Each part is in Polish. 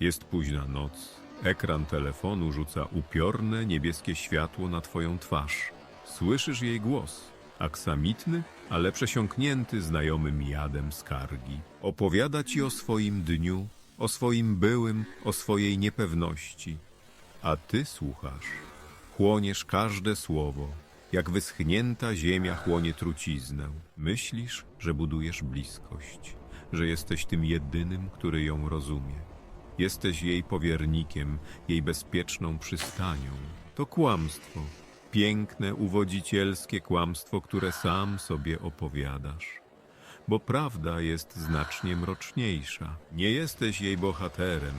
Jest późna noc. Ekran telefonu rzuca upiorne niebieskie światło na twoją twarz. Słyszysz jej głos. Aksamitny, ale przesiąknięty znajomym jadem skargi. Opowiada ci o swoim dniu, o swoim byłym, o swojej niepewności. A ty słuchasz. Chłoniesz każde słowo, jak wyschnięta ziemia chłonie truciznę. Myślisz, że budujesz bliskość, że jesteś tym jedynym, który ją rozumie. Jesteś jej powiernikiem, jej bezpieczną przystanią. To kłamstwo, piękne, uwodzicielskie kłamstwo, które sam sobie opowiadasz. Bo prawda jest znacznie mroczniejsza. Nie jesteś jej bohaterem,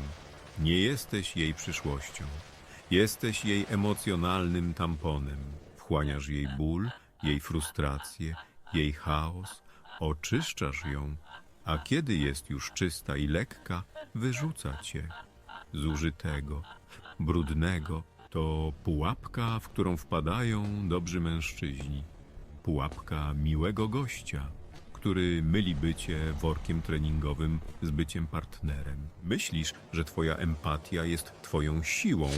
nie jesteś jej przyszłością. Jesteś jej emocjonalnym tamponem. Wchłaniasz jej ból, jej frustrację, jej chaos, oczyszczasz ją, a kiedy jest już czysta i lekka, wyrzuca cię. Zużytego, brudnego, to pułapka, w którą wpadają dobrzy mężczyźni. Pułapka miłego gościa, który myli bycie workiem treningowym z byciem partnerem. Myślisz, że twoja empatia jest twoją siłą.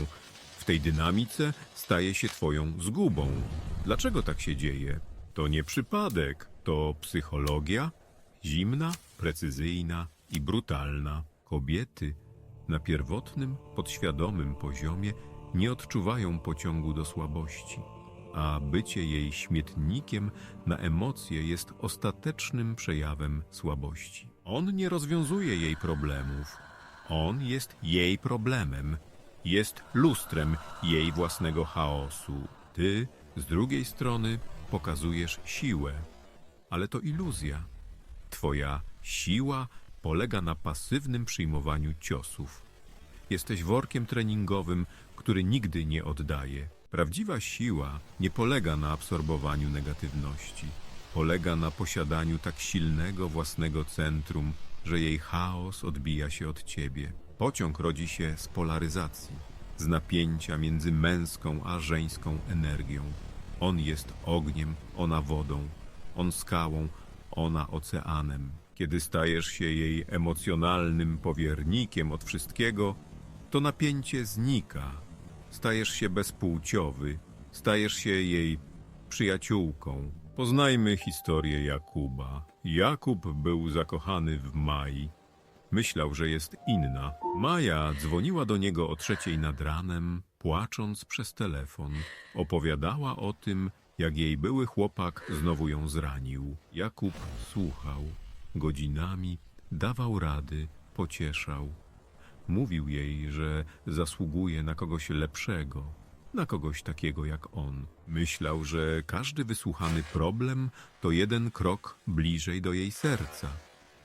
W tej dynamice staje się twoją zgubą. Dlaczego tak się dzieje? To nie przypadek, to psychologia, zimna, precyzyjna i brutalna. Kobiety na pierwotnym, podświadomym poziomie nie odczuwają pociągu do słabości, a bycie jej śmietnikiem na emocje jest ostatecznym przejawem słabości. On nie rozwiązuje jej problemów. On jest jej problemem. Jest lustrem jej własnego chaosu. Ty, z drugiej strony, pokazujesz siłę, ale to iluzja. Twoja siła polega na pasywnym przyjmowaniu ciosów. Jesteś workiem treningowym, który nigdy nie oddaje. Prawdziwa siła nie polega na absorbowaniu negatywności. Polega na posiadaniu tak silnego własnego centrum, że jej chaos odbija się od ciebie. Pociąg rodzi się z polaryzacji, z napięcia między męską a żeńską energią. On jest ogniem, ona wodą, on skałą, ona oceanem. Kiedy stajesz się jej emocjonalnym powiernikiem od wszystkiego, to napięcie znika. Stajesz się bezpłciowy, stajesz się jej przyjaciółką. Poznajmy historię Jakuba. Jakub był zakochany w Mai. Myślał, że jest inna. Maja dzwoniła do niego o trzeciej nad ranem, płacząc przez telefon. Opowiadała o tym, jak jej były chłopak znowu ją zranił. Jakub słuchał. Godzinami dawał rady, pocieszał. Mówił jej, że zasługuje na kogoś lepszego, na kogoś takiego jak on. Myślał, że każdy wysłuchany problem to jeden krok bliżej do jej serca.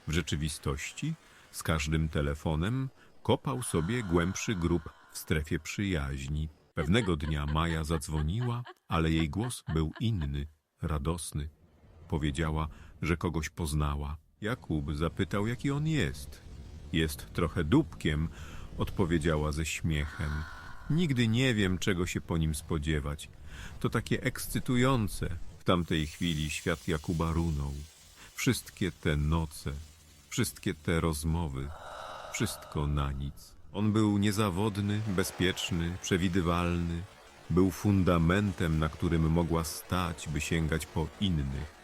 W rzeczywistości z każdym telefonem kopał sobie głębszy grób w strefie przyjaźni. Pewnego dnia Maja zadzwoniła, ale jej głos był inny, radosny. Powiedziała, że kogoś poznała. Jakub zapytał, jaki on jest. Jest trochę dupkiem, odpowiedziała ze śmiechem. Nigdy nie wiem, czego się po nim spodziewać. To takie ekscytujące. W tamtej chwili świat Jakuba runął. Wszystkie te noce, wszystkie te rozmowy, wszystko na nic. On był niezawodny, bezpieczny, przewidywalny. Był fundamentem, na którym mogła stać, by sięgać po innych.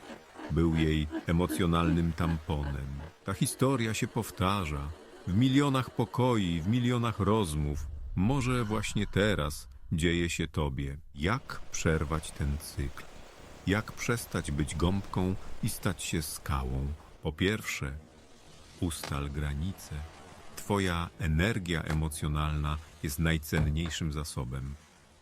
Był jej emocjonalnym tamponem. Ta historia się powtarza. W milionach pokoi, w milionach rozmów. Może właśnie teraz dzieje się tobie. Jak przerwać ten cykl? Jak przestać być gąbką i stać się skałą? Po pierwsze, ustal granice. Twoja energia emocjonalna jest najcenniejszym zasobem.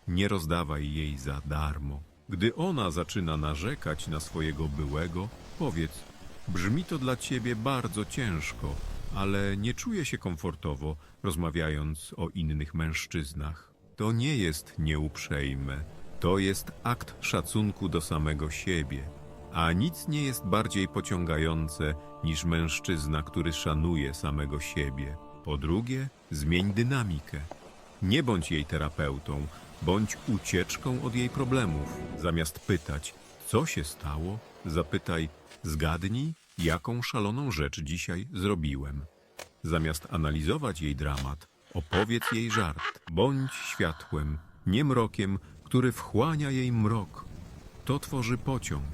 Nie rozdawaj jej za darmo. Gdy ona zaczyna narzekać na swojego byłego, powiedz: Brzmi to dla ciebie bardzo ciężko, ale nie czuję się komfortowo rozmawiając o innych mężczyznach. To nie jest nieuprzejme, to jest akt szacunku do samego siebie. A nic nie jest bardziej pociągające niż mężczyzna, który szanuje samego siebie. Po drugie, zmień dynamikę. Nie bądź jej terapeutą, bądź ucieczką od jej problemów. Zamiast pytać, co się stało, zapytaj, zgadnij, jaką szaloną rzecz dzisiaj zrobiłem. Zamiast analizować jej dramat, Opowiedz jej żart. Bądź światłem, nie mrokiem, który wchłania jej mrok. To tworzy pociąg,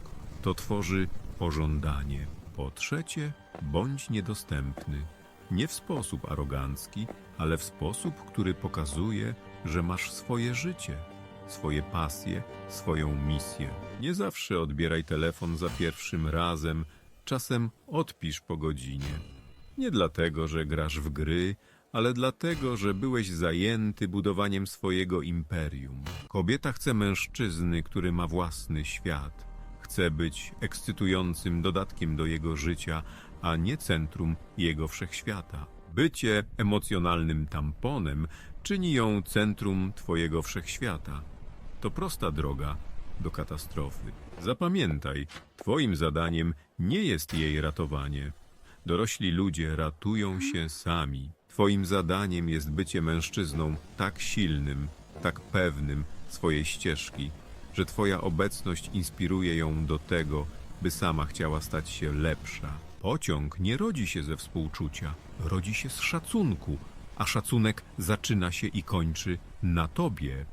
to tworzy pożądanie. Po trzecie, bądź niedostępny. Nie w sposób arogancki, ale w sposób, który pokazuje, że masz swoje życie, swoje pasje, swoją misję. Nie zawsze odbieraj telefon za pierwszym razem, czasem odpisz po godzinie. Nie dlatego, że grasz w gry, ale dlatego, że byłeś zajęty budowaniem swojego imperium. Kobieta chce mężczyzny, który ma własny świat. Chce być ekscytującym dodatkiem do jego życia, a nie centrum jego wszechświata. Bycie emocjonalnym tamponem czyni ją centrum twojego wszechświata. To prosta droga do katastrofy. Zapamiętaj, twoim zadaniem nie jest jej ratowanie. Dorośli ludzie ratują się sami. Twoim zadaniem jest bycie mężczyzną tak silnym, tak pewnym swojej ścieżki, że Twoja obecność inspiruje ją do tego, by sama chciała stać się lepsza. Pociąg nie rodzi się ze współczucia, rodzi się z szacunku, a szacunek zaczyna się i kończy na Tobie.